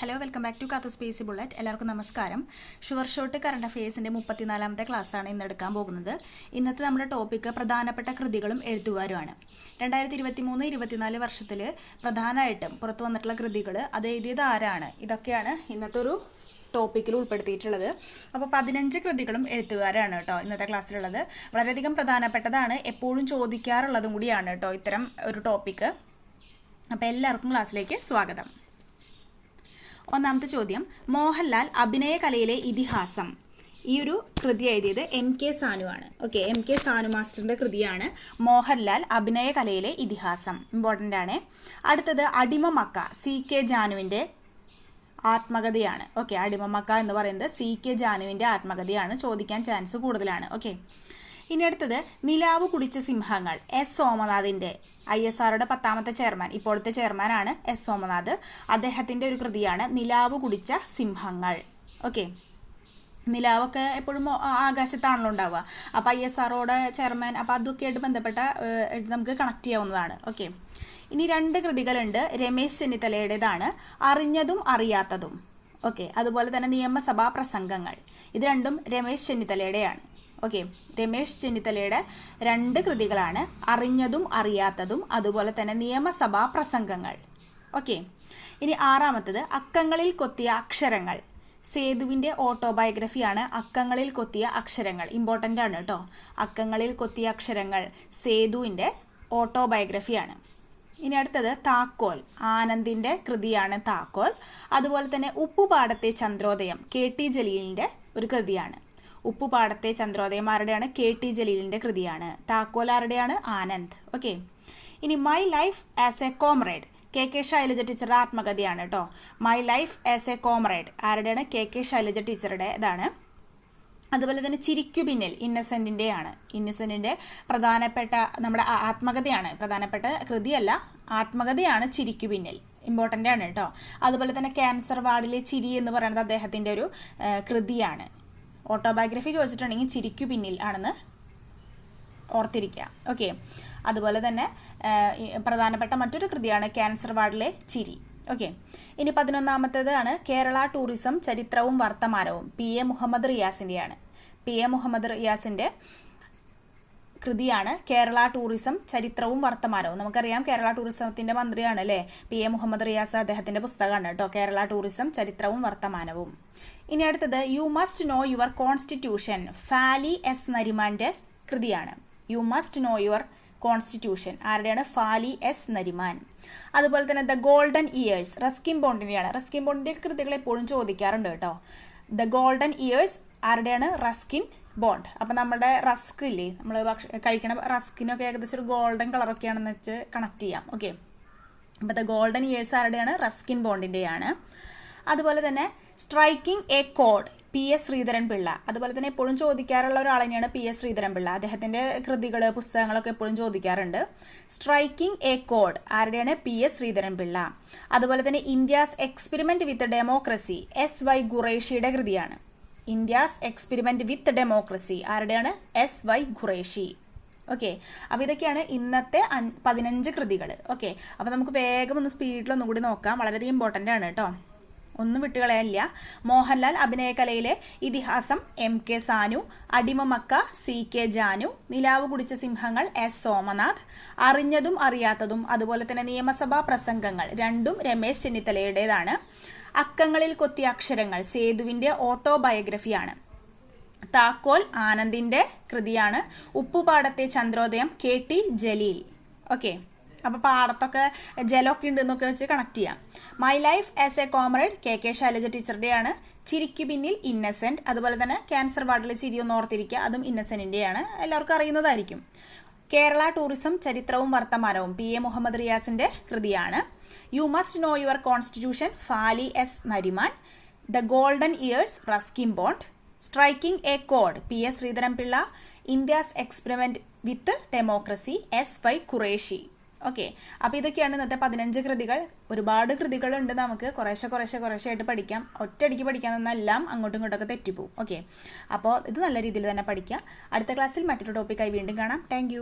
Hello welcome back to കാത്തു space bullet എല്ലാവർക്കും നമസ്കാരം. ഷുവർ ഷോട്ട് കറണ്ട് അഫയേഴ്സിന്റെ മുപ്പത്തിനാലാമത്തെ ക്ലാസ്സാണ് ഇന്ന് എടുക്കാൻ പോകുന്നത്. ഇന്നത്തെ നമ്മുടെ ടോപ്പിക്ക് പ്രധാനപ്പെട്ട കൃതികളും എഴുത്തുകാരുമാണ്. രണ്ടായിരത്തി ഇരുപത്തി മൂന്ന് ഇരുപത്തിനാല് വർഷത്തിൽ പ്രധാനമായിട്ടും പുറത്തു വന്നിട്ടുള്ള കൃതികൾ അത് എഴുതിയത് ആരാണ്? ഇതൊക്കെയാണ് ഇന്നത്തെ ഒരു ടോപ്പിക്കിൽ ഉൾപ്പെടുത്തിയിട്ടുള്ളത്. അപ്പോൾ പതിനഞ്ച് കൃതികളും എഴുത്തുകാരാണ് കേട്ടോ ഇന്നത്തെ ക്ലാസ്സിലുള്ളത് വളരെയധികം പ്രധാനപ്പെട്ടതാണ്. എപ്പോഴും ചോദിക്കാറുള്ളതും കൂടിയാണ് കേട്ടോ ഇത്തരം ഒരു ടോപ്പിക്ക് അപ്പോൾ എല്ലാവർക്കും ക്ലാസ്സിലേക്ക് സ്വാഗതം. ഒന്നാമത്തെ ചോദ്യം മോഹൻലാൽ അഭിനയ കലയിലെ ഇതിഹാസം. ഈ ഒരു കൃതി എഴുതിയത് എം കെ സാനു ആണ്. ഓക്കെ എം കെ സാനു മാസ്റ്ററിന്റെ കൃതിയാണ് മോഹൻലാൽ അഭിനയ കലയിലെ ഇതിഹാസം. ഇമ്പോർട്ടന്റ് ആണ്. അടുത്തത് അടിമമക്ക സി കെ ജാനുവിന്റെ ആത്മകഥയാണ്. ഓക്കെ അടിമമക്ക എന്ന് പറയുന്നത് സി കെ ജാനുവിന്റെ ആത്മകഥയാണ്. ചോദിക്കാൻ ചാൻസ് കൂടുതലാണ്. ഓക്കെ ഇനി അടുത്തത് നിലാവ് കുടിച്ച സിംഹങ്ങൾ എസ്. സോമനാഥിന്റെ ഐ എസ് ആറുടെ പത്താമത്തെ ചെയർമാൻ ഇപ്പോഴത്തെ ചെയർമാനാണ് എസ് സോമനാഥ്. അദ്ദേഹത്തിന്റെ ഒരു കൃതിയാണ് നിലാവ് കുടിച്ച സിംഹങ്ങൾ. ഓക്കെ. നിലാവൊക്കെ എപ്പോഴും ആകാശത്താണല്ലോ ഉണ്ടാവുക. അപ്പോൾ ഐ എസ് ആറോടെ ചെയർമാൻ അപ്പോൾ അതൊക്കെയായിട്ട് ബന്ധപ്പെട്ട നമുക്ക് കണക്ട് ചെയ്യാവുന്നതാണ്. ഓക്കെ. ഇനി രണ്ട് കൃതികളുണ്ട് രമേശ് ചെന്നിത്തലയുടേതാണ് അറിഞ്ഞതും അറിയാത്തതും. ഓക്കെ. അതുപോലെ തന്നെ നിയമസഭാ പ്രസംഗങ്ങൾ. ഇത് രണ്ടും രമേശ് ചെന്നിത്തലയുടെയാണ്. ഓക്കെ രമേശ് ചെന്നിത്തലയുടെ രണ്ട് കൃതികളാണ് അറിഞ്ഞതും അറിയാത്തതും അതുപോലെ തന്നെ നിയമസഭാ പ്രസംഗങ്ങൾ. ഓക്കെ ഇനി ആറാമത്തത് അക്കങ്ങളിൽ കൊത്തിയ അക്ഷരങ്ങൾ. സേതുവിന്റെ ഓട്ടോബയോഗ്രഫിയാണ് അക്കങ്ങളിൽ കൊത്തിയ അക്ഷരങ്ങൾ. ഇമ്പോർട്ടന്റ് ആണ് കേട്ടോ. അക്കങ്ങളിൽ കൊത്തിയ അക്ഷരങ്ങൾ സേതുവിന്റെ ഓട്ടോബയോഗ്രഫിയാണ്. ഇനി അടുത്തത് താക്കോൽ. ആനന്ദിന്റെ കൃതിയാണ് താക്കോൽ. അതുപോലെ തന്നെ ഉപ്പുപാടത്തെ ചന്ദ്രോദയം കെ ടി ജലീലിന്റെ ഒരു കൃതിയാണ്. ഉപ്പുപാടത്തെ ചന്ദ്രോദയമാരുടെയാണ് കെ ടി ജലീലിന്റെ കൃതിയാണ്. താക്കോലാരുടെയാണ് ആനന്ദ്. ഓക്കെ ഇനി my life as a comrade K K Shailaja ടീച്ചറുടെ ആത്മകഥയാണ് കേട്ടോ my life as a comrade ആരുടെയാണ്? K K Shailaja ടീച്ചറുടെ ഇതാണ്. അതുപോലെ തന്നെ ചിരിക്കു പിന്നിൽ ഇന്നസെന്റിന്റെയാണ് ഇന്നസെന്റിന്റെ പ്രധാനപ്പെട്ട നമ്മുടെ ആത്മകഥയാണ്. പ്രധാനപ്പെട്ട കൃതിയല്ല ആത്മകഥയാണ് ചിരിക്കു പിന്നിൽ. ഇമ്പോർട്ടന്റ് ആണ് കേട്ടോ അതുപോലെ തന്നെ ക്യാൻസർ വാർഡിലെ ചിരി എന്ന് പറയുന്നത് അദ്ദേഹത്തിന്റെ ഒരു കൃതിയാണ്. ഓട്ടോബയോഗ്രഫി ചോദിച്ചിട്ടുണ്ടെങ്കിൽ ചിരിക്കു പിന്നിൽ ആണെന്ന് ഓർത്തിരിക്കുക. ഓക്കെ അതുപോലെ തന്നെ പ്രധാനപ്പെട്ട മറ്റൊരു കൃതിയാണ് ക്യാൻസർ വാർഡിലെ ചിരി. ഓക്കെ ഇനി പതിനൊന്നാമത്തേതാണ് കേരള ടൂറിസം ചരിത്രവും വർത്തമാനവും. പി. എ. മുഹമ്മദ് റിയാസിന്റെയാണ് പി. എ. മുഹമ്മദ് റിയാസിന്റെ കൃതിയാണ് കേരള ടൂറിസം ചരിത്രവും വർത്തമാനവും. നമുക്കറിയാം കേരള ടൂറിസത്തിന്റെ മന്ത്രിയാണ് അല്ലേ? പി. എ. മുഹമ്മദ് റിയാസ് അദ്ദേഹത്തിന്റെ പുസ്തകമാണ് കേട്ടോ. കേരള ടൂറിസം ചരിത്രവും വർത്തമാനവും. ഇനി അടുത്തത് you must know your constitution Fali S നരിമാന്റെ കൃതിയാണ്. You must know your constitution ആരുടെയാണ്? Fali S Nariman. അതുപോലെ തന്നെ ദ ഗോൾഡൻ ഇയേഴ്സ് റസ്കിം ബോണ്ടിന്റെയാണ് റസ്കിം ബോണ്ടിന്റെ കൃതികൾ എപ്പോഴും ചോദിക്കാറുണ്ട് കേട്ടോ. The golden years ആരുടെയാണ്? Ruskin Bond. അപ്പം നമ്മുടെ റസ്ക് ഇല്ലേ? നമ്മൾ ഭക്ഷ കഴിക്കണ റസ്കിനൊക്കെ ഏകദേശം ഒരു ഗോൾഡൻ കളറൊക്കെയാണെന്ന് വെച്ച് കണക്ട് ചെയ്യാം. ഓക്കെ അപ്പോൾ ദ ഗോൾഡൻ ഇയേഴ്സ് ആരുടെയാണ്? റസ്കിൻ ബോണ്ടിന്റെയാണ് അതുപോലെ തന്നെ സ്ട്രൈക്കിംഗ് എ കോഡ് പി എസ് ശ്രീധരൻ പിള്ള അതുപോലെ തന്നെ എപ്പോഴും ചോദിക്കാറുള്ള ഒരാൾ തന്നെയാണ് പി എസ് ശ്രീധരൻ പിള്ള അദ്ദേഹത്തിന്റെ കൃതികൾ പുസ്തകങ്ങളൊക്കെ എപ്പോഴും ചോദിക്കാറുണ്ട്. സ്ട്രൈക്കിംഗ് എ കോഡ് ആരുടെയാണ്? പി എസ് ശ്രീധരൻ പിള്ള അതുപോലെ തന്നെ India's experiment with democracy S Y ഖുറേഷിയുടെ കൃതിയാണ്. ഇന്ത്യാസ് എക്സ്പെരിമെന്റ് വിത്ത് ഡെമോക്രസി ആരുടെയാണ്? എസ് വൈ ഖുറേഷി ഓക്കെ അപ്പോൾ ഇതൊക്കെയാണ് ഇന്നത്തെ പതിനഞ്ച് കൃതികൾ ഓക്കെ അപ്പോൾ നമുക്ക് വേഗം ഒന്ന് സ്പീഡിലൊന്നും കൂടി നോക്കാം. വളരെയധികം ഇമ്പോർട്ടന്റ് ആണ് കേട്ടോ. ഒന്നും വിട്ടുകളയല്ല മോഹൻലാൽ അഭിനയകലയിലെ ഇതിഹാസം M K Sanu Adimamakka C K Janu നിലാവ് കുടിച്ച സിംഹങ്ങൾ എസ് സോമനാഥ്. അറിഞ്ഞതും അറിയാത്തതും അതുപോലെ തന്നെ നിയമസഭാ പ്രസംഗങ്ങൾ രണ്ടും രമേശ് ചെന്നിത്തലയുടേതാണ്. അക്കങ്ങളിൽ കൊത്തിയ അക്ഷരങ്ങൾ സേതുവിന്റെ ഓട്ടോബയോഗ്രഫിയാണ്. താക്കോൽ ആനന്ദിന്റെ കൃതിയാണ് ഉപ്പുപാടത്തെ ചന്ദ്രോദയം കെ ടി ജലീൽ. ഓക്കെ. അപ്പോൾ പാടത്തൊക്കെ ജലമൊക്കെ ഉണ്ടെന്നൊക്കെ വെച്ച് കണക്ട് ചെയ്യാം. My life as a comrade K K Shailaja ടീച്ചറുടെയാണ്. ചിരിക്കു പിന്നിൽ ഇന്നസെന്റ് അതുപോലെ തന്നെ ക്യാൻസർ വാർഡിലെ ചിരി ഒന്ന് ഓർത്തിരിക്കുക അതും ഇന്നസെന്റിന്റെയാണ് എല്ലാവർക്കും അറിയുന്നതായിരിക്കും. കേരള ടൂറിസം ചരിത്രവും വർത്തമാനവും പി എ മുഹമ്മദ് റിയാസിന്റെ കൃതിയാണ്. You must know your constitution Fali S Nariman the golden years Ruskin Bond striking a code P S Sreedharan Pillai. India's experiment with democracy S Y Quraishi okay അപ്പോൾ ഇതൊക്കെയാണ് ഇന്നത്തെ പതിനഞ്ച് കൃതികൾ. ഒരുപാട് കൃതികളുണ്ട് നമുക്ക്. കുറേശ്ശെ കുറേശ്ശെ കുറേശ്ശെ ആയിട്ട് പഠിക്കാം. ഒറ്റയടിക്ക് പഠിക്കാൻ നിന്നെല്ലാം അങ്ങോട്ടും ഇങ്ങോട്ടൊക്കെ തെറ്റിപ്പോവും. ഓക്കെ അപ്പോൾ ഇത് നല്ല രീതിയിൽ തന്നെ പഠിക്കാം. അടുത്ത ക്ലാസ്സിൽ മറ്റൊരു ടോപ്പിക്കായി വീണ്ടും കാണാം. താങ്ക്